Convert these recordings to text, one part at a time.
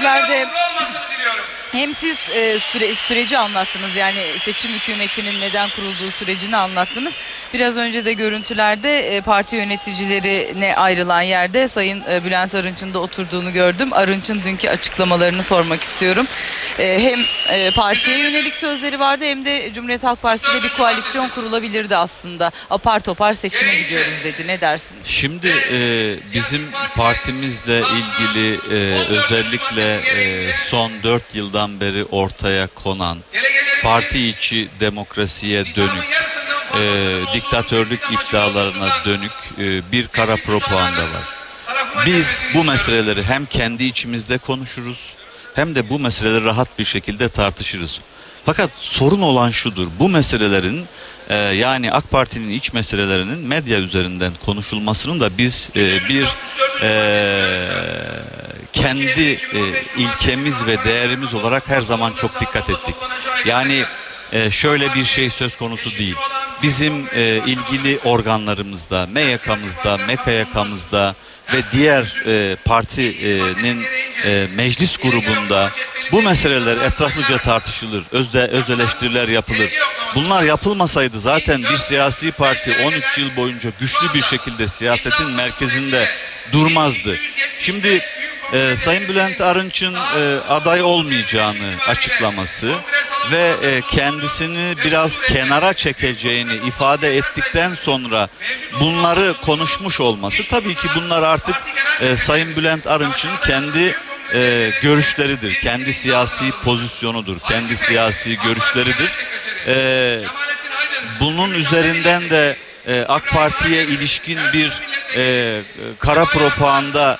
görüntülerde hem siz e, süre- süreci anlattınız yani seçim hükümetinin neden kurulduğu sürecini anlattınız. Biraz önce de görüntülerde e, parti yöneticilerine ayrılan yerde Sayın e, Bülent Arınç'ın da oturduğunu gördüm. Arınç'ın dünkü açıklamalarını sormak istiyorum. E, hem partiye yönelik sözleri vardı hem de Cumhuriyet Halk Partisi'yle bir koalisyon kurulabilirdi aslında. Apar topar seçime gidiyoruz dedi. Ne dersiniz? Şimdi bizim partimizle ilgili özellikle son 4 yıldan beri ortaya konan parti içi demokrasiye dönük, e, diktatörlük iddialarına dönük e, bir kara propaganda var. Biz bu meseleleri hem kendi içimizde konuşuruz hem de bu meseleleri rahat bir şekilde tartışırız. Fakat sorun olan şudur. Bu meselelerin e, yani AK Parti'nin iç meselelerinin medya üzerinden konuşulmasının da biz e, bir e, kendi e, ilkemiz ve değerimiz olarak her zaman çok dikkat ettik. Yani e, şöyle bir şey söz konusu değil. Bizim e, ilgili organlarımızda, MYK'mızda, MKYK'mızda ve diğer e, partinin e, meclis grubunda bu meseleler etraflıca tartışılır, özde, öz eleştiriler yapılır. Bunlar yapılmasaydı zaten bir siyasi parti 13 yıl boyunca güçlü bir şekilde siyasetin merkezinde durmazdı. Şimdi e, Sayın Bülent Arınç'ın e, aday olmayacağını açıklaması ve e, kendisini biraz kenara çekeceğini ifade ettikten sonra bunları konuşmuş olması tabii ki bunlar artık e, Sayın Bülent Arınç'ın kendi e, görüşleridir, kendi siyasi pozisyonudur, kendi siyasi görüşleridir. E, bunun üzerinden de e, AK Parti'ye ilişkin bir e, kara propaganda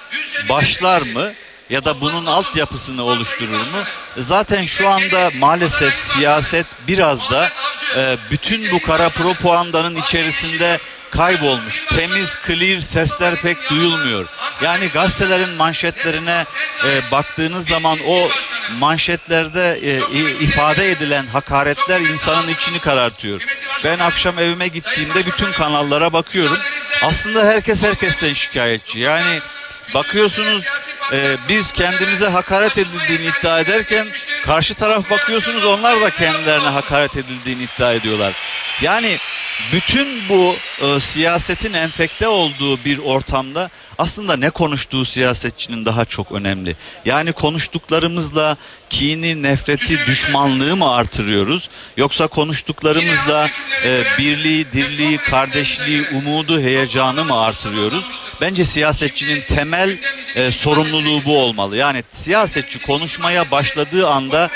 başlar mı? Ya da bunun altyapısını oluşturur mu? Zaten şu anda maalesef siyaset biraz da e, bütün bu kara propagandanın içerisinde kaybolmuş. Temiz, clear sesler pek duyulmuyor. Yani gazetelerin manşetlerine e, baktığınız zaman o manşetlerde e, ifade edilen hakaretler insanın içini karartıyor. Ben akşam evime gittiğimde bütün kanallara bakıyorum. Aslında herkes herkesten şikayetçi. Yani bakıyorsunuz e, biz kendimize hakaret edildiğini iddia ederken karşı taraf bakıyorsunuz onlar da kendilerine hakaret edildiğini iddia ediyorlar. Yani bütün bu e, siyasetin enfekte olduğu bir ortamda aslında ne konuştuğu siyasetçinin daha çok önemli. Yani konuştuklarımızla kini, nefreti, düşmanlığı mı artırıyoruz? Yoksa konuştuklarımızla e, birliği, dirliği, kardeşliği, umudu, heyecanı mı artırıyoruz? Bence siyasetçinin temel e, sorumluluğu bu olmalı. Yani siyasetçi konuşmaya başladığı anda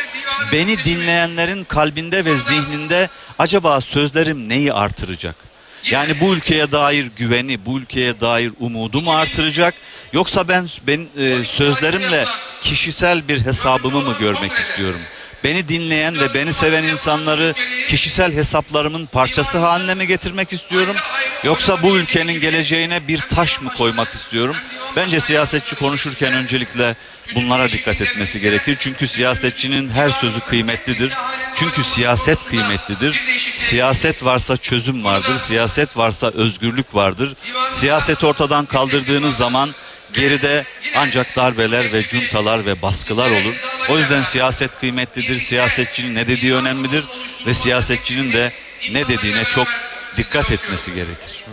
beni dinleyenlerin kalbinde ve zihninde acaba sözlerim neyi artıracak? Yani bu ülkeye dair güveni, bu ülkeye dair umudu mu artıracak? Yoksa ben ben e, sözlerimle kişisel bir hesabımı mı görmek istiyorum? Beni dinleyen ve beni seven insanları kişisel hesaplarımın parçası haline mi getirmek istiyorum? Yoksa bu ülkenin geleceğine bir taş mı koymak istiyorum? Bence siyasetçi konuşurken öncelikle bunlara dikkat etmesi gerekir. Çünkü siyasetçinin her sözü kıymetlidir. Çünkü siyaset kıymetlidir. Siyaset varsa çözüm vardır. Siyaset varsa özgürlük vardır. Siyaseti ortadan kaldırdığınız zaman geride ancak darbeler ve cuntalar ve baskılar olur. O yüzden siyaset kıymetlidir. Siyasetçinin ne dediği önemlidir ve siyasetçinin de ne dediğine çok dikkat etmesi gerekir.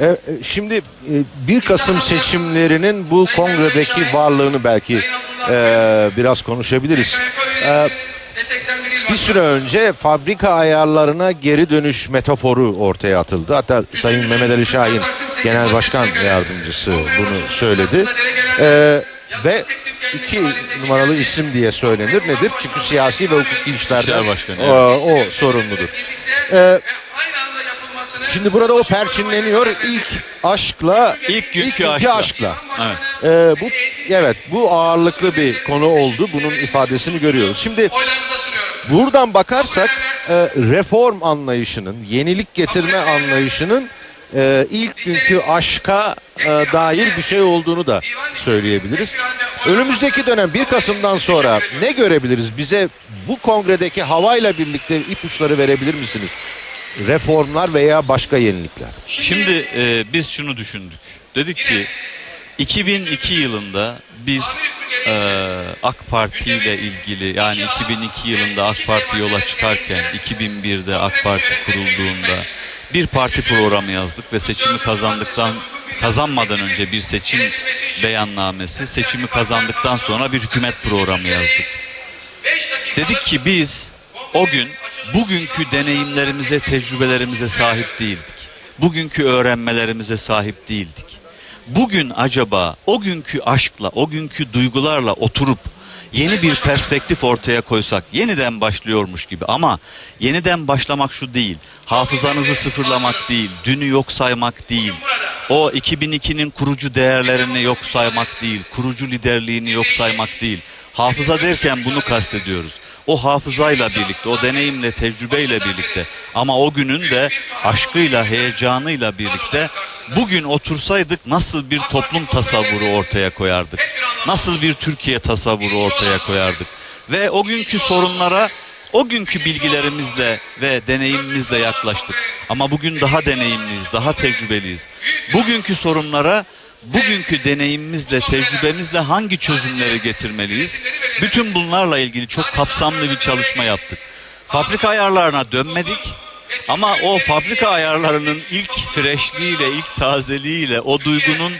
E, e, Şimdi e, 1 Kasım seçimlerinin bu kongredeki varlığını belki e, biraz konuşabiliriz. E, bir süre önce fabrika ayarlarına geri dönüş metaforu ortaya atıldı. Hatta Sayın Mehmet Ali Şahin Genel Başkan Yardımcısı bunu söyledi. E, ve iki numaralı isim diye söylenir. Nedir? Çünkü siyasi ve hukuki işlerden o, o sorumludur. E, Şimdi burada o perçinleniyor ilk aşkla İlk günkü günkü aşkla. aşkla. Evet. Ee, bu evet bu ağırlıklı bir konu oldu. Bunun ifadesini görüyoruz. Şimdi buradan bakarsak e, reform anlayışının, yenilik getirme anlayışının e, ilk günkü aşka e, dair bir şey olduğunu da söyleyebiliriz. Önümüzdeki dönem 1 Kasım'dan sonra ne görebiliriz? Bize bu kongredeki havayla birlikte ipuçları verebilir misiniz? Reformlar veya başka yenilikler. Şimdi e, biz şunu düşündük. Dedik ki 2002 yılında biz eee, AK Parti ile ilgili yani 2002 yılında AK Parti yola çıkarken 2001'de AK Parti kurulduğunda bir parti programı yazdık ve seçimi kazandıktan kazanmadan önce bir seçim beyannamesi, seçimi kazandıktan sonra bir hükümet programı yazdık. Dedik ki biz o gün bugünkü deneyimlerimize, tecrübelerimize sahip değildik. Bugünkü öğrenmelerimize sahip değildik. Bugün acaba o günkü aşkla, o günkü duygularla oturup yeni bir perspektif ortaya koysak yeniden başlıyormuş gibi ama yeniden başlamak şu değil. Hafızanızı sıfırlamak değil, dünü yok saymak değil. O 2002'nin kurucu değerlerini yok saymak değil, kurucu liderliğini yok saymak değil. Hafıza derken bunu kastediyoruz. O hafızayla birlikte, o deneyimle, tecrübeyle birlikte ama o günün de aşkıyla, heyecanıyla birlikte bugün otursaydık nasıl bir toplum tasavvuru ortaya koyardık? Nasıl bir Türkiye tasavvuru ortaya koyardık? Ve o günkü sorunlara o günkü bilgilerimizle ve deneyimimizle yaklaştık. Ama bugün daha deneyimliyiz, daha tecrübeliyiz. Bugünkü sorunlara bugünkü deneyimimizle, tecrübemizle hangi çözümleri getirmeliyiz? Bütün bunlarla ilgili çok kapsamlı bir çalışma yaptık. Fabrika ayarlarına dönmedik. Ama o fabrika ayarlarının ilk freşliğiyle, ilk tazeliğiyle, o duygunun,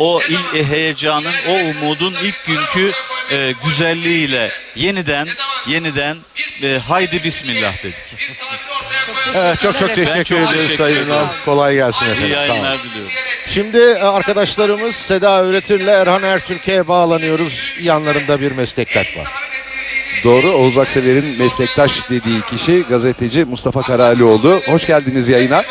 o il heyecanın, o umudun ilk günkü e, güzelliğiyle yeniden, yeniden e, haydi bismillah dedik. Evet, çok çok teşekkür Ben çok ederiz teşekkür Sayın. Ünal. Kolay gelsin efendim. İyi yayınlar diliyorum. Şimdi e, arkadaşlarımız Seda Öğretir'le Erhan Ertürk'e bağlanıyoruz. Yanlarında bir meslektaş var. Doğru. Oğuz Aksever'in meslektaş dediği kişi gazeteci Mustafa Karalioğlu. Hoş geldiniz yayına.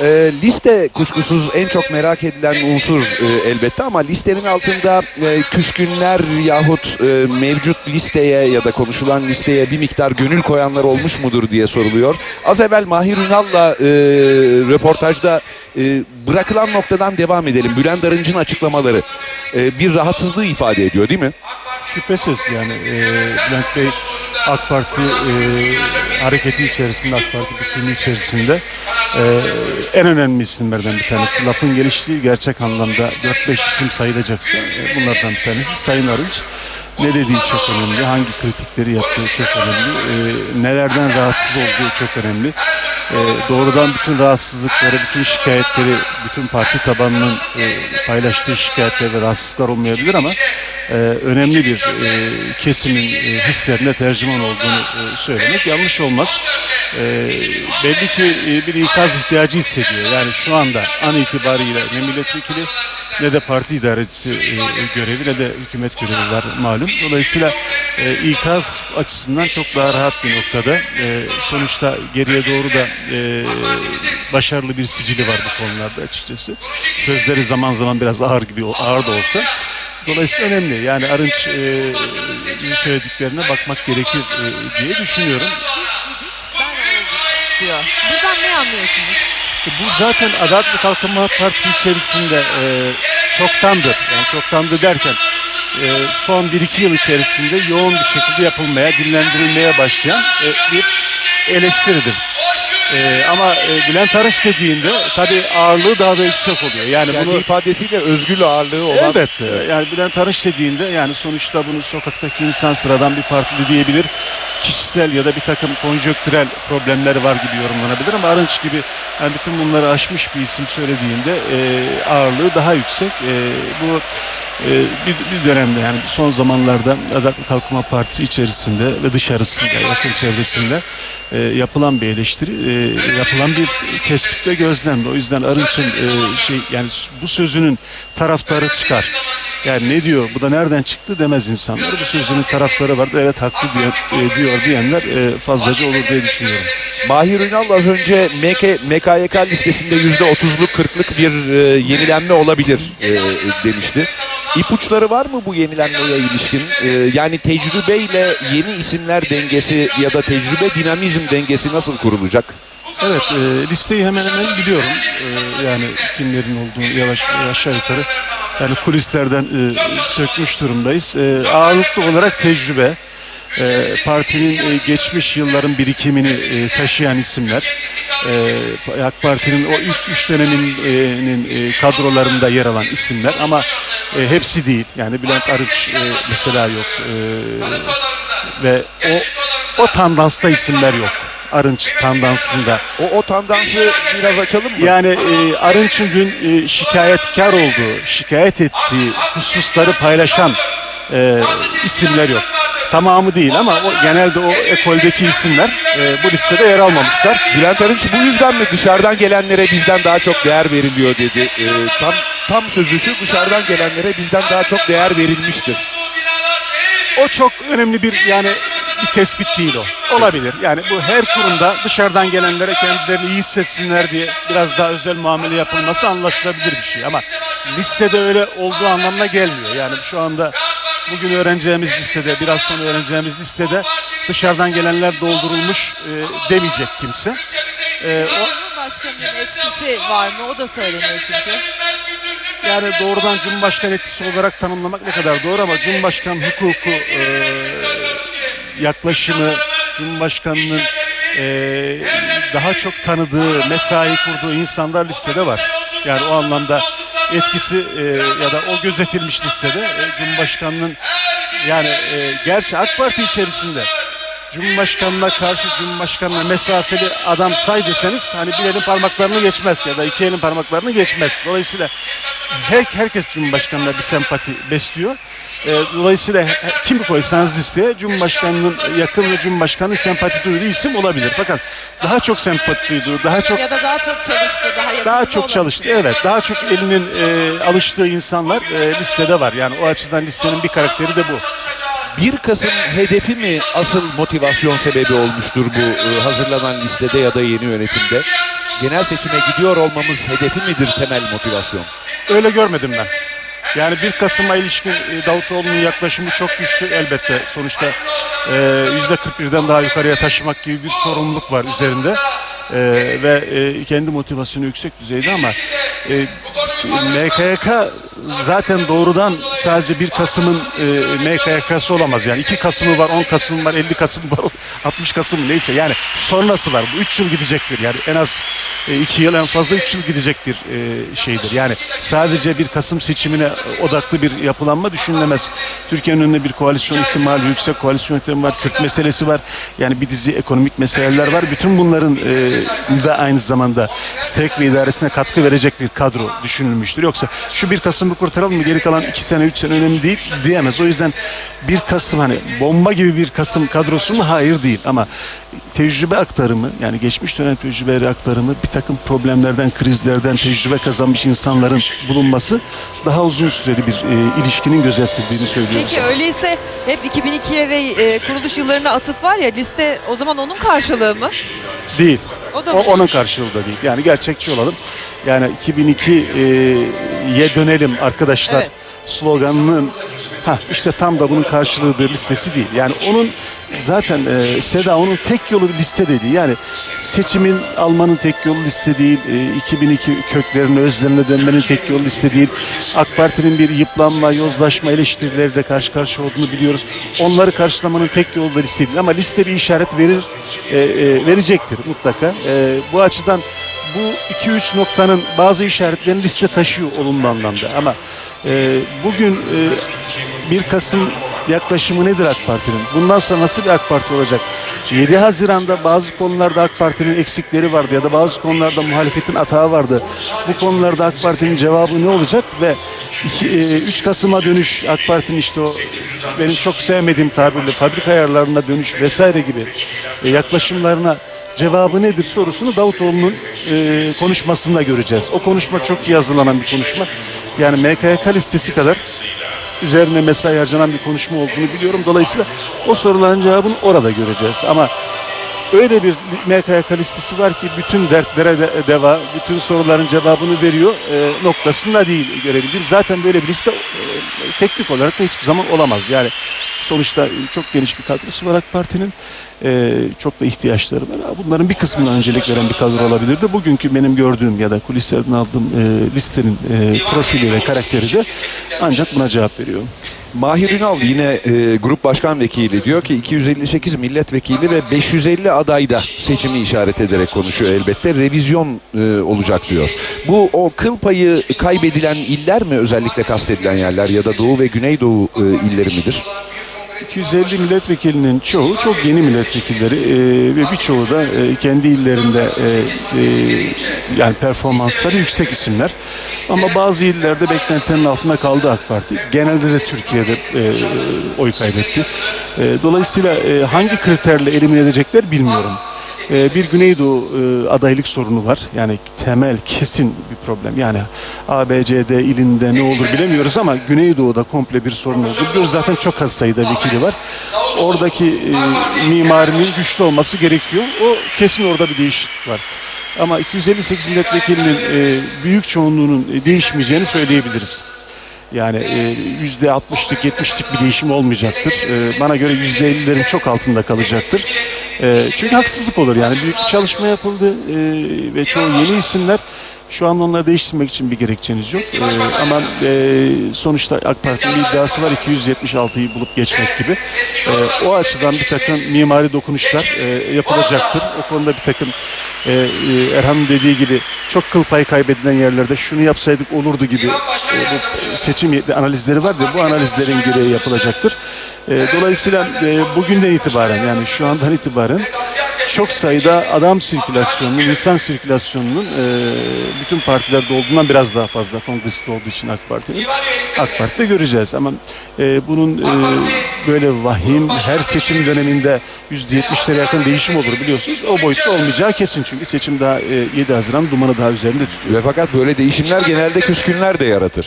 Ee, liste kuşkusuz en çok merak edilen unsur e, elbette ama listenin altında e, küskünler yahut e, mevcut listeye ya da konuşulan listeye bir miktar gönül koyanlar olmuş mudur diye soruluyor. Az evvel Mahir Ünal'la e, röportajda e, bırakılan noktadan devam edelim. Bülent Arınç'ın açıklamaları e, bir rahatsızlığı ifade ediyor değil mi? Şüphesiz yani e, Bülent Bey AK Parti e, hareketi içerisinde, AK Parti bütünlüğü içerisinde e, en önemli isimlerden bir tanesi. Lafın geliştiği gerçek anlamda 4-5 isim sayılacaksa e, bunlardan bir tanesi Sayın Arınç. Ne dediği çok önemli, hangi kritikleri yaptığı çok önemli, e, nelerden rahatsız olduğu çok önemli. E, doğrudan bütün rahatsızlıkları, bütün şikayetleri, bütün parti tabanının e, paylaştığı şikayetler ve rahatsızlıklar olmayabilir ama e, önemli bir e, kesimin e, hislerine tercüman olduğunu e, söylemek yanlış olmaz. E, belli ki e, bir ikaz ihtiyacı hissediyor. Yani şu anda an itibariyle ne milletvekili ne de parti idarecisi e, görevi ne de hükümet görevi var malum. Dolayısıyla e, ikaz açısından çok daha rahat bir noktada. E, sonuçta geriye doğru da başarılı bir sicili var bu konularda açıkçası. Sözleri zaman zaman biraz ağır gibi ağır da olsa. Dolayısıyla önemli. Yani Arınç e, söylediklerine bakmak gerekir e, diye düşünüyorum. Buradan ne anlıyorsunuz? Bu zaten Adalet ve Kalkınma Partisi içerisinde e, çoktandır. Yani çoktandır derken e, son 1-2 yıl içerisinde yoğun bir şekilde yapılmaya, dinlendirilmeye başlayan e, bir eleştiridir. E, ama e, Bülent Arınç dediğinde tabii ağırlığı daha da yüksek oluyor. Yani, Yani bunu ifadesiyle özgül ağırlığı olan Elbette. Yani Bülent Arınç dediğinde yani sonuçta bunu sokaktaki insan sıradan bir partili diyebilir. Kişisel ya da bir takım konjonktürel problemleri var gibi yorumlanabilir ama Arınç gibi yani bütün bunları aşmış bir isim söylediğinde e, ağırlığı daha yüksek. E, bu bir, bir dönemde yani son zamanlarda Adalet ve Kalkınma Partisi içerisinde ve dışarısında yakın çevresinde e, yapılan bir eleştiri, e, yapılan bir tespit ve gözlem. O yüzden Arınç'ın e, şey yani bu sözünün taraftarı çıkar. Yani ne diyor, bu da nereden çıktı demez insanlar. Bu sözünün taraftarı vardı, evet haklı diyor, e, diyor diyenler e, fazlaca olur diye düşünüyorum. Mahir Ünal az önce MK, MKYK listesinde %30'luk 40'lık bir e, yenilenme olabilir e, demişti. İpuçları var mı bu yenilenmeye ilişkin? E, yani tecrübeyle yeni isimler dengesi ya da tecrübe dinamizm dengesi nasıl kurulacak? Evet, e, listeyi hemen hemen biliyorum. E, yani kimlerin olduğunu yavaş aşağı yukarı yani kulislerden e, sökmüş durumdayız. E, ağırlıklı olarak tecrübe, e, partinin e, geçmiş yılların birikimini e, taşıyan isimler. E, AK Parti'nin o ilk üç döneminin e, kadrolarında yer alan isimler ama e, hepsi değil. Yani Bülent Arıç e, mesela yok. E, ve o o tandansta isimler yok. Arınç tandansında. O, o tandansı biraz açalım mı? Yani e, Arınç'ın dün e, şikayetkar olduğu, şikayet ettiği hususları paylaşan e, isimler yok. Tamamı değil ama o, genelde o ekoldeki isimler e, bu listede yer almamışlar. Bülent Arınç bu yüzden mi dışarıdan gelenlere bizden daha çok değer veriliyor dedi. Ee, tam tam sözü şu dışarıdan gelenlere bizden daha çok değer verilmiştir. O çok önemli bir yani bir tespit değil o. Olabilir. Yani bu her kurumda dışarıdan gelenlere kendilerini iyi hissetsinler diye biraz daha özel muamele yapılması anlaşılabilir bir şey. Ama listede öyle olduğu anlamına gelmiyor. Yani şu anda bugün öğreneceğimiz listede, biraz sonra öğreneceğimiz listede dışarıdan gelenler doldurulmuş e, demeyecek kimse. E, o, Cumhurbaşkanının etkisi var mı? O da söyleniyor çünkü. Yani doğrudan Cumhurbaşkanı etkisi olarak tanımlamak ne kadar doğru ama Cumhurbaşkanı hukuku e, yaklaşımı, Cumhurbaşkanının e, daha çok tanıdığı, mesai kurduğu insanlar listede var. Yani o anlamda etkisi e, ya da o gözetilmiş listede e, Cumhurbaşkanının yani e, gerçi AK Parti içerisinde Cumhurbaşkanına karşı Cumhurbaşkanına mesafeli adam say deseniz hani bir elin parmaklarını geçmez ya da iki elin parmaklarını geçmez. Dolayısıyla her, herkes Cumhurbaşkanına bir sempati besliyor. Ee, dolayısıyla kimi koysanız listeye Cumhurbaşkanının yakın ve Cumhurbaşkanının sempati duyduğu isim olabilir. Fakat daha çok sempati duyduğu, daha çok Ya da daha çok çalıştı, daha daha çok çalıştı. Evet, daha çok elinin e, alıştığı insanlar e, listede var. Yani o açıdan listenin bir karakteri de bu. 1 Kasım hedefi mi asıl motivasyon sebebi olmuştur bu e, hazırlanan listede ya da yeni yönetimde? Genel seçime gidiyor olmamız hedefi midir temel motivasyon? Öyle görmedim ben. Yani 1 Kasım'a ilişkin e, Davutoğlu'nun yaklaşımı çok güçlü elbette. Sonuçta e, %41'den daha yukarıya taşımak gibi bir sorumluluk var üzerinde. E, ve e, kendi motivasyonu yüksek düzeyde ama e, MKYK zaten doğrudan sadece 1 Kasım'ın e, MKYK'sı olamaz. Yani 2 Kasım'ı var, 10 Kasım'ı var, 50 Kasım'ı var, 60 Kasım neyse. Yani sonrası var. Bu 3 yıl gidecektir. Yani en az 2 yıl en fazla 3 yıl gidecek bir e, şeydir. Yani sadece 1 Kasım seçimine odaklı bir yapılanma düşünülemez. Türkiye'nin önünde bir koalisyon ihtimali, yüksek koalisyon ihtimali var, Kürt meselesi var. Yani bir dizi ekonomik meseleler var. Bütün bunların e, da aynı zamanda STEK ve idaresine katkı verecek bir kadro düşünülmüştür. Yoksa şu 1 Kasım'ı kurtaralım mı geri kalan 2 sene 3 sene önemli değil diyemez. O yüzden 1 Kasım hani bomba gibi bir Kasım kadrosu mu? Hayır değil ama tecrübe aktarımı yani geçmiş dönem tecrübeleri aktarımı bir takım problemlerden, krizlerden tecrübe kazanmış insanların bulunması daha uzun süreli bir e, ilişkinin gözetildiğini söylüyoruz. Peki öyleyse hep 2002'ye ve e, kuruluş yıllarına atıf var ya liste o zaman onun karşılığı mı? Değil. O da O, onun karşılığı da değil. Yani gerçekçi olalım. Yani 2002'ye dönelim arkadaşlar Evet. sloganının ha işte tam da bunun karşılığıdır listesi değil. Yani onun zaten e, SEDA onun tek yolu liste dedi. Yani seçimin almanın tek yolu liste değil. E, 2002 köklerine, özlemine dönmenin tek yolu liste değil. AK Parti'nin bir yıpranma, yozlaşma eleştirileriyle karşı karşıya olduğunu biliyoruz. Onları karşılamanın tek yolu da liste değil. Ama liste bir işaret verir, e, e, verecektir mutlaka. E, bu açıdan bu 2-3 noktanın bazı işaretlerini liste taşıyor olumlu anlamda. Ama e, bugün e, 1 Kasım yaklaşımı nedir AK Parti'nin? Bundan sonra nasıl bir AK Parti olacak? 7 Haziran'da bazı konularda AK Parti'nin eksikleri vardı ya da bazı konularda muhalefetin atağı vardı. Bu konularda AK Parti'nin cevabı ne olacak ve 3 Kasım'a dönüş AK Parti'nin işte o benim çok sevmediğim tabirle fabrika ayarlarına dönüş vesaire gibi e, yaklaşımlarına cevabı nedir sorusunu Davutoğlu'nun e, konuşmasında göreceğiz. O konuşma çok iyi hazırlanan bir konuşma. Yani MKYK listesi kadar üzerine mesai harcanan bir konuşma olduğunu biliyorum. Dolayısıyla o soruların cevabını orada göreceğiz. Ama öyle bir MKYK listesi var ki bütün dertlere de, deva, bütün soruların cevabını veriyor e, noktasında değil görebilir. Zaten böyle bir liste e, teknik olarak da hiçbir zaman olamaz. Yani sonuçta çok geniş bir kadrosu var AK Parti'nin. E, çok da ihtiyaçları var. Bunların bir kısmına öncelik veren bir kadro olabilirdi. Bugünkü benim gördüğüm ya da kulislerden aldığım e, listenin e, profili ve karakteri de ancak buna cevap veriyor. Mahir Ünal yine e, grup başkan vekili diyor ki 258 milletvekili ve 550 adayda seçimi işaret ederek konuşuyor elbette. Revizyon e, olacak diyor. Bu o kıl payı kaybedilen iller mi özellikle kastedilen yerler ya da Doğu ve Güneydoğu e, illeri midir? 250 milletvekilinin çoğu çok yeni milletvekilleri e, ve birçoğu da e, kendi illerinde e, e, yani performansları yüksek isimler. Ama bazı illerde beklentilerin altında kaldı AK Parti. Genelde de Türkiye'de e, oy kaybetti. E, dolayısıyla e, hangi kriterle elimine edecekler bilmiyorum. E, bir Güneydoğu e, adaylık sorunu var. Yani temel kesin bir problem. Yani ABCD ilinde ne olur bilemiyoruz ama Güneydoğu'da komple bir sorun oldu. Biliyoruz zaten çok az sayıda vekili var. Oradaki e, mimarinin güçlü olması gerekiyor. O kesin orada bir değişiklik var. Ama 258 milletvekilinin e, büyük çoğunluğunun e, değişmeyeceğini söyleyebiliriz. Yani yüzde 60'lık 70'lik bir değişim olmayacaktır. Bana göre yüzde 50'lerin çok altında kalacaktır. E, çünkü haksızlık olur yani büyük bir çalışma yapıldı e, ve çoğu yeni isimler şu an onları değiştirmek için bir gerekçeniz yok. E, ama e, sonuçta AK Parti'nin bir iddiası var 276'yı bulup geçmek gibi. E, o açıdan bir takım mimari dokunuşlar e, yapılacaktır. O konuda bir takım e, e, Erhan'ın dediği gibi çok kıl payı kaybedilen yerlerde şunu yapsaydık olurdu gibi e, bu seçim analizleri var ya bu analizlerin gereği yapılacaktır. E, dolayısıyla e, bugünden itibaren yani şu andan itibaren çok sayıda adam sirkülasyonunun, insan sirkülasyonunun e, bütün partilerde olduğundan biraz daha fazla kongresinde olduğu için AK Parti'nin AK Parti'de göreceğiz ama e, bunun e, böyle vahim her seçim döneminde %70'lere yakın değişim olur biliyorsunuz. O boyutta olmayacağı kesin çünkü seçim daha e, 7 Haziran dumanı daha üzerinde tutuyor. Ve fakat böyle değişimler genelde küskünler de yaratır.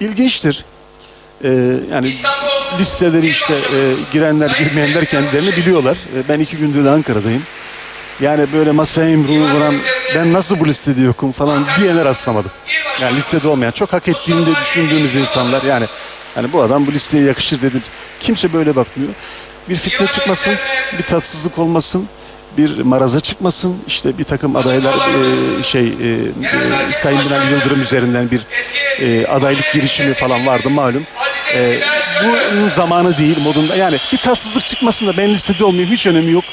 İlginçtir. Ee, yani listeleri işte e, girenler girmeyenler kendilerini biliyorlar. E, ben iki gündür Ankara'dayım. Yani böyle masaya yumruğu vuran ben nasıl bu listede yokum falan diyene rastlamadım. Yani listede olmayan çok hak ettiğini de düşündüğümüz insanlar yani yani bu adam bu listeye yakışır dedim. Kimse böyle bakmıyor. Bir fitne çıkmasın, bir tatsızlık olmasın, bir maraza çıkmasın. İşte bir takım adaylar e, şey e, e, Sayın Binali Yıldırım üzerinden bir e, adaylık girişimi falan vardı malum. E, bunun zamanı değil modunda. Yani bir tatsızlık çıkmasın da ben listede olmayayım hiç önemi yok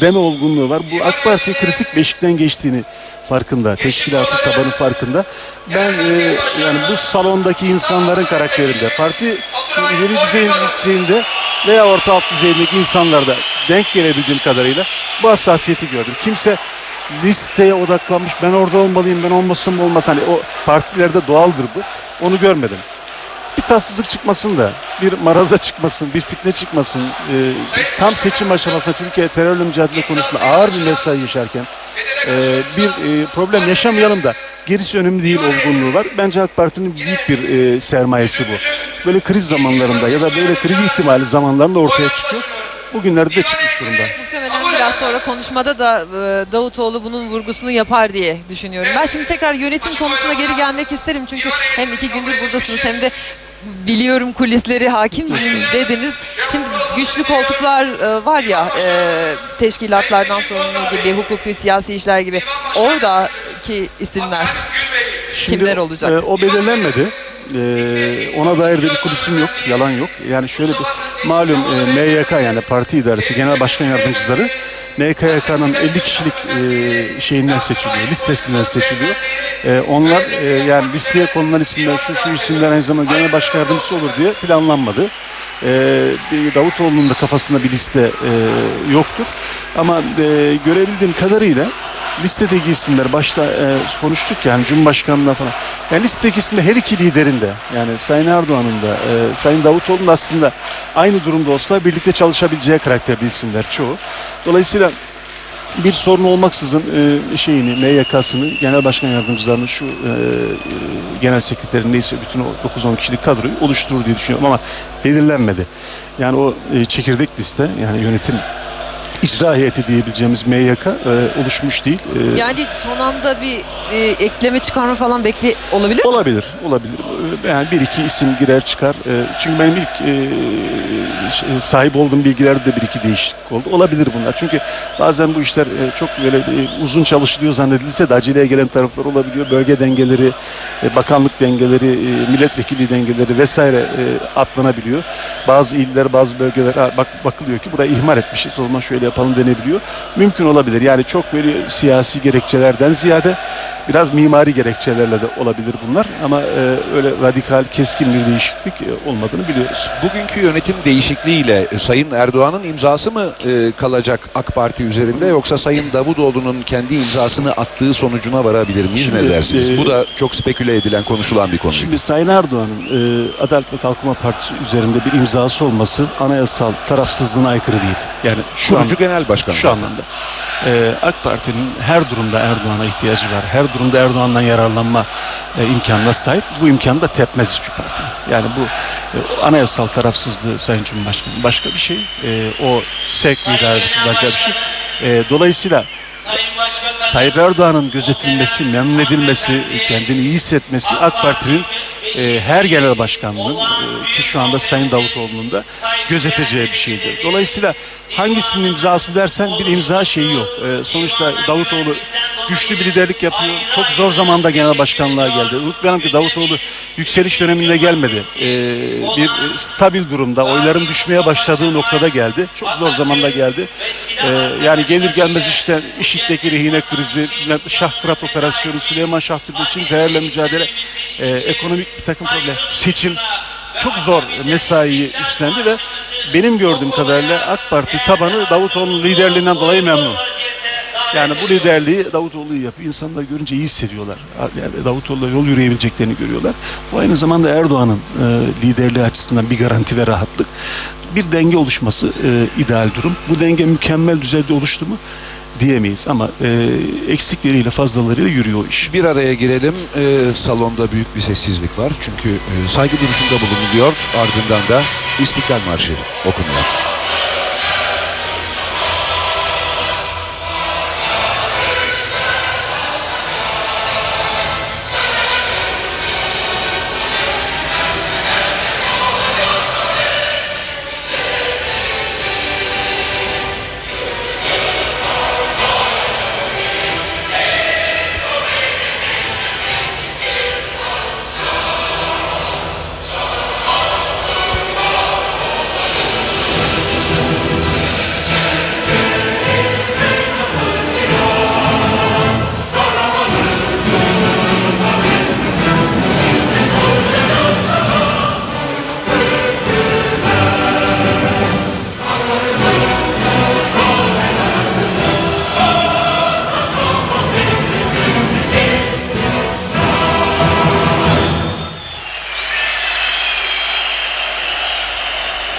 deme olgunluğu var. Bu AK Parti kritik beşikten geçtiğini farkında. Teşkilatı tabanı farkında. Ben e, yani bu salondaki insanların karakterinde, parti ileri düzeyinde veya orta alt düzeydeki insanlarda denk gelebildiğim kadarıyla bu hassasiyeti gördüm. Kimse listeye odaklanmış ben orada olmalıyım ben olmasam olmaz hani o partilerde doğaldır bu onu görmedim bir tatsızlık çıkmasın da, bir maraza çıkmasın, bir fitne çıkmasın. e, tam seçim aşamasında Türkiye terörle mücadele konusunda ağır bir mesai yaşarken e, bir e, problem yaşamayalım da gerisi önemli değil olgunluğu var. Bence AK Parti'nin büyük bir e, sermayesi bu. Böyle kriz zamanlarında ya da böyle kriz ihtimali zamanlarında ortaya çıkıyor. Bugünlerde de çıkmış durumda. Muhtemelen biraz sonra konuşmada da e, Davutoğlu bunun vurgusunu yapar diye düşünüyorum. Ben şimdi tekrar yönetim konusuna geri gelmek isterim. Çünkü hem iki gündür buradasınız hem de biliyorum kulisleri hakimsiniz dediniz. Şimdi güçlü koltuklar e, var ya e, teşkilatlardan sorumlu gibi, hukuki siyasi işler gibi. Oradaki isimler kimler olacak? e, o belirlenmedi. E, ona dair de bir kulisim yok, yalan yok. Yani şöyle bir malum e, MYK yani parti idaresi, genel başkan yardımcıları MKYK'nın 50 kişilik e, şeyinden seçiliyor, listesinden seçiliyor. E, onlar e, yani listeye konulan isimler, şu şu isimler aynı zamanda genel başkan yardımcısı olur diye planlanmadı. E, bir Davutoğlu'nun da kafasında bir liste e, yoktur. Ama e, görebildiğim kadarıyla listedeki isimler başta e, konuştuk yani Cumhurbaşkanı'na falan. Yani listedeki isimler her iki liderin de yani Sayın Erdoğan'ın da e, Sayın Davutoğlu'nun da aslında aynı durumda olsa birlikte çalışabileceği karakterde isimler çoğu. Dolayısıyla bir sorun olmaksızın e, şeyini, MYK'sını, genel başkan yardımcılarını şu e, e, genel sekreterin neyse bütün o 9-10 kişilik kadroyu oluşturur diye düşünüyorum ama belirlenmedi. Yani o e, çekirdek liste yani yönetim icra heyeti diyebileceğimiz MYK e, oluşmuş değil. E, Yani son anda bir e, ekleme çıkarma falan bekli olabilir mi? Olabilir, olabilir. Ee, Yani bir iki isim girer çıkar. Ee, Çünkü benim ilk e, şey, sahip olduğum bilgilerde de bir iki değişiklik oldu. Olabilir bunlar. Çünkü bazen bu işler e, çok böyle e, uzun çalışılıyor zannedilse de aceleye gelen taraflar olabiliyor. Bölge dengeleri, e, bakanlık dengeleri, e, milletvekili dengeleri vesaire e, atlanabiliyor. Bazı iller, bazı bölgeler ha, bak, bakılıyor ki burayı ihmal etmişiz. O zaman şöyle yapalım denebiliyor. Mümkün olabilir. Yani çok böyle siyasi gerekçelerden ziyade Biraz mimari gerekçelerle de olabilir bunlar ama e, öyle radikal, keskin bir değişiklik e, olmadığını biliyoruz. Bugünkü yönetim değişikliğiyle e, Sayın Erdoğan'ın imzası mı e, kalacak AK Parti üzerinde yoksa Sayın Davutoğlu'nun kendi imzasını attığı sonucuna varabilir miyiz ne dersiniz? e, Bu da çok speküle edilen, konuşulan bir konu. Şimdi Sayın Erdoğan'ın e, Adalet ve Kalkınma Partisi üzerinde bir imzası olması anayasal tarafsızlığına aykırı değil. Yani şu Kurucu Genel Başkan. şu anlamda. E, AK Parti'nin her durumda Erdoğan'a ihtiyacı var. Her durumda Erdoğan'dan yararlanma e, imkanına sahip. Bu imkanı da tepmez hiçbir parti. Yani bu e, anayasal tarafsızlığı Sayın Cumhurbaşkanı başka bir şey. E, o sevk idarede kullanacağı bir şey. E, dolayısıyla Tayyip Erdoğan'ın gözetilmesi, memnun edilmesi, kendini iyi hissetmesi AK Parti'nin e, her genel başkanlığın e, ki şu anda Sayın Davutoğlu'nun da gözeteceği bir şeydir. Dolayısıyla hangisinin imzası dersen bir imza şeyi yok. E, sonuçta Davutoğlu güçlü bir liderlik yapıyor. Çok zor zamanda genel başkanlığa geldi. Unutmayalım ki Davutoğlu yükseliş döneminde gelmedi. E, bir stabil durumda, oyların düşmeye başladığı noktada geldi. Çok zor zamanda geldi. E, yani gelir gelmez işte IŞİD'deki rehine krizi, Şah Fırat operasyonu, Süleyman Şah Türbesi, terörle mücadele, e, ekonomik takım problem, seçim çok zor mesaiyi üstlendi ve benim gördüğüm kadarıyla AK Parti tabanı Davutoğlu'nun liderliğinden dolayı memnun. Yani bu liderliği Davutoğlu yapıyor. İnsanlar görünce iyi hissediyorlar. Yani Davutoğlu'la yol yürüyebileceklerini görüyorlar. Bu aynı zamanda Erdoğan'ın e, liderliği açısından bir garanti ve rahatlık. Bir denge oluşması e, ideal durum. Bu denge mükemmel düzeyde oluştu mu? Diyemeyiz ama e, eksikleriyle fazlalarıyla yürüyor iş. Bir araya girelim. Ee, salonda büyük bir sessizlik var. Çünkü e, saygı duruşunda bulunuluyor. Ardından da İstiklal Marşı okunuyor.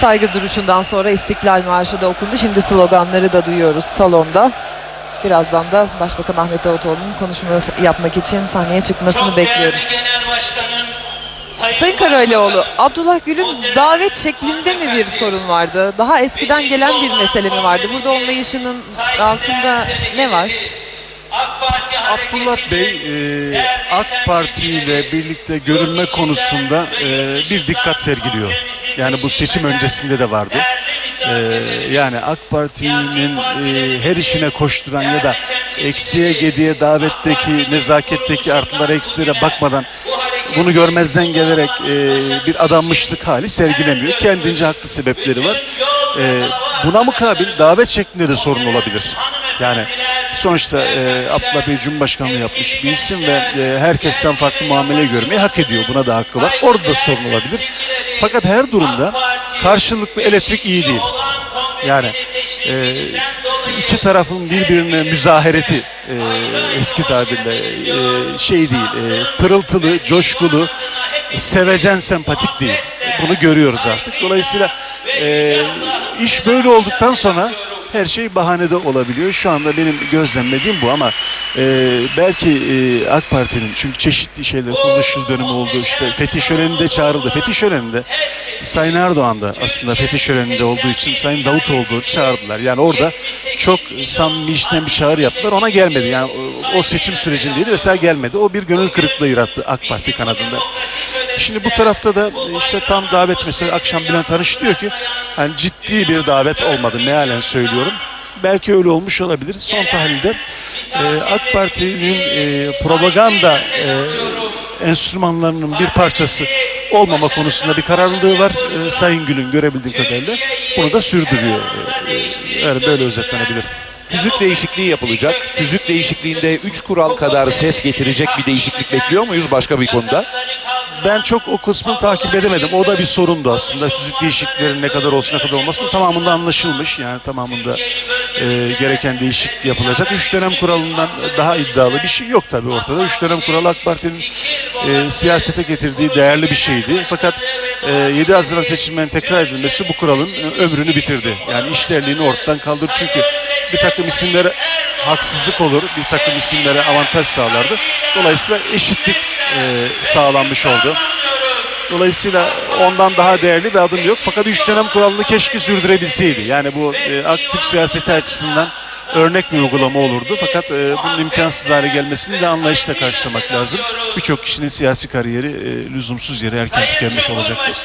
Saygı duruşundan sonra İstiklal Marşı da okundu. Şimdi sloganları da duyuyoruz salonda. Birazdan da Başbakan Ahmet Davutoğlu'nun konuşması yapmak için sahneye çıkmasını bekliyoruz. Sayın Karaoğlu, Abdullah Gül'ün davet şeklinde mi bir sorun vardı? Daha eskiden gelen bir mesele mi vardı? Burada olmayışının altında ne var? Abdullah Bey e, AK Parti ile birlikte görünme konusunda e, bir dikkat sergiliyor. Yani bu seçim öncesinde de vardı. E, yani AK Parti'nin e, her işine koşturan ya da eksiye gediye davetteki nezaketteki artılara eksilere bakmadan bunu görmezden gelerek e, bir adanmışlık hali sergilemiyor. Kendince haklı sebepleri var. E, buna mukabil davet şeklinde de sorun olabilir. Yani sonuçta e, Abdullah Bey Cumhurbaşkanlığı yapmış bir isim ve e, herkesten farklı muamele görmeyi hak ediyor. Buna da hakkı var. Orada da sorun olabilir. Fakat her durumda karşılıklı elektrik iyi değil. Yani e, iki tarafın birbirine müzahereti e, eski tabirle e, şey değil, e, pırıltılı, coşkulu, sevecen, sempatik değil. Bunu görüyoruz artık. Dolayısıyla e, iş böyle olduktan sonra her şey bahanede olabiliyor. Şu anda benim gözlemlediğim bu ama e, belki e, AK Parti'nin çünkü çeşitli şeyler kuruluş yıl dönümü oldu işte Fethi Şöleni'nde çağrıldı. Fethi Şöleni'nde Sayın Erdoğan da aslında Fethi Şöleni'nde olduğu için Sayın Davutoğlu çağırdılar. Yani orada çok samimi içten bir çağrı yaptılar. Ona gelmedi. Yani o, seçim sürecindeydi mesela gelmedi. O bir gönül kırıklığı yarattı AK Parti kanadında. Şimdi bu tarafta da işte tam davet mesela akşam Bülent Arınç diyor ki hani ciddi bir davet olmadı mealen söylüyorum. Belki öyle olmuş olabilir. Son tahlilde e, AK Parti'nin e, propaganda e, enstrümanlarının bir parçası olmama konusunda bir kararlılığı var. E, Sayın Gül'ün görebildiğim kadarıyla bunu da sürdürüyor. E, e, yani böyle özetlenebilir. Tüzük değişikliği yapılacak. Tüzük değişikliğinde 3 kural kadar ses getirecek bir değişiklik bekliyor muyuz başka bir konuda? Ben çok o kısmını takip edemedim. O da bir sorundu aslında. Tüzük değişikliklerin ne kadar olsun ne kadar olmasın tamamında anlaşılmış. Yani tamamında e, gereken değişiklik yapılacak. Üç dönem kuralından daha iddialı bir şey yok tabii ortada. Üç dönem kuralı AK Parti'nin e, siyasete getirdiği değerli bir şeydi. Fakat e, 7 Haziran seçimlerinin tekrar edilmesi bu kuralın e, ömrünü bitirdi. Yani işlerliğini ortadan kaldırdı. Çünkü bir takım isimlere haksızlık olur, bir takım isimlere avantaj sağlardı. Dolayısıyla eşitlik e, sağlanmış oldu. Dolayısıyla ondan daha değerli bir adım yok. Fakat üç dönem kuralını keşke sürdürebilseydi. Yani bu e, aktif siyaseti açısından örnek bir uygulama olurdu. Fakat e, bunun imkansız hale gelmesini de anlayışla karşılamak lazım. Birçok kişinin siyasi kariyeri e, lüzumsuz yere erken tükenmiş olacaktır.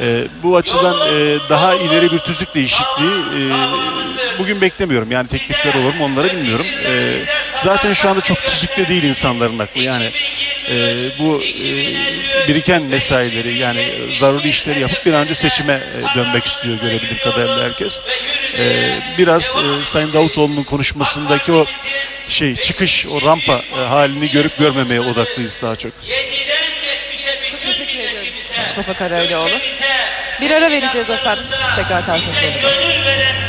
E, bu açıdan e, daha ileri bir tüzük değişikliği e, bugün beklemiyorum. Yani teklifler olur mu onları bilmiyorum. E, zaten şu anda çok tüzükte değil insanların aklı. Yani e, bu e, biriken mesaileri yani e, zaruri işleri yapıp bir an önce seçime e, dönmek istiyor görebildiğim kadarıyla herkes. E, biraz e, Sayın Davutoğlu'nun konuşmasındaki o şey çıkış o rampa e, halini görüp görmemeye odaklıyız daha çok. Çok teşekkür ediyorum Mustafa Karaoğlu. Bir ara vereceğiz efendim. Tekrar karşınızda